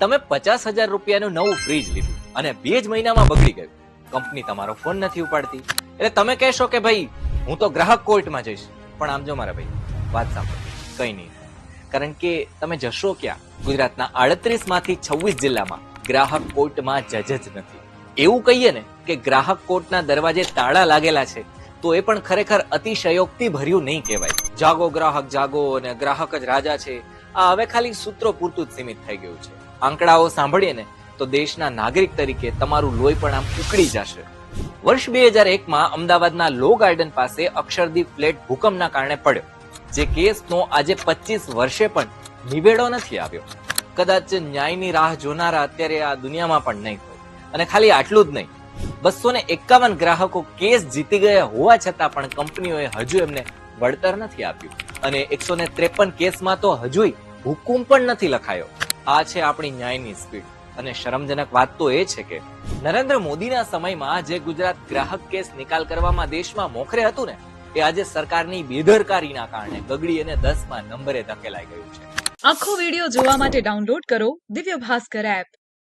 તમે પચાસ હજાર રૂપિયાનું નવું ફ્રીજ લીધું અને બે જ મહિનામાં બગડી ગયું. કંપની તમારો ફોન નથી ઉપાડતી. એટલે તમે કહેશો કે ભાઈ, હું તો ગ્રાહક કોર્ટમાં જઈશ. પણ આમ જો મારા ભાઈ, વાત સાંભળો. કઈ નહીં. કારણ કે તમે જશો ક્યાં? ગુજરાતના આડત્રીસમાંથી છવ્વીસ જિલ્લામાં ગ્રાહક કોર્ટમાં જજ જ નથી. એવું કહીએ ને કે ગ્રાહક કોર્ટના દરવાજે તાળા લાગેલા છે. તો એ પણ ખરેખર અતિશયોક્તિ ભર્યું નહીં કહેવાય. જાગો ગ્રાહક, જાગો અને ગ્રાહક જ રાજા છે. આ હવે ખાલી સૂત્રો પૂરતું જ સીમિત થઈ ગયું છે. આંકડાઓ સાંભળીએ ને તો દેશના નાગરિક તરીકે તમારું લોહી પણ આમ ઉકળી જશે. વર્ષ બે હજાર એકમાં અમદાવાદના લો ગાર્ડન પાસે અક્ષરદીપ ફ્લેટ ભૂકંપના કારણે પડ્યો. જે કેસનો આજે પચીસ વર્ષે પણ નિવેડો નથી આવ્યો. કદાચ ન્યાયની રાહ જોનારા અત્યારે આ દુનિયામાં પણ નહીં હોય. અને ખાલી આટલું જ નહીં. બસો ને એકાવન ગ્રાહકો કેસ જીતી ગયા હોવા છતાં પણ કંપનીઓએ હજુ એમને વળતર નથી આપ્યું. અને એકસો ને ત્રેપન કેસમાં તો હજુય હુકુમ પણ નથી લખાયો. આ છે આપણી ન્યાયની સ્પીડ. અને શરમજનક વાત તો એ છે કે નરેન્દ્ર મોદીના સમયમાં જે ગુજરાત ગ્રાહક કેસ નિકાલ કરવામાં દેશમાં મોખરે હતું ને, એ આજે સરકારની બેદરકારીના કારણે બગડી અને દસમાં નંબરે ધકેલાઈ ગયું છે. આખો વીડિયો જોવા માટે ડાઉનલોડ કરો દિવ્ય ભાસ્કર એપ.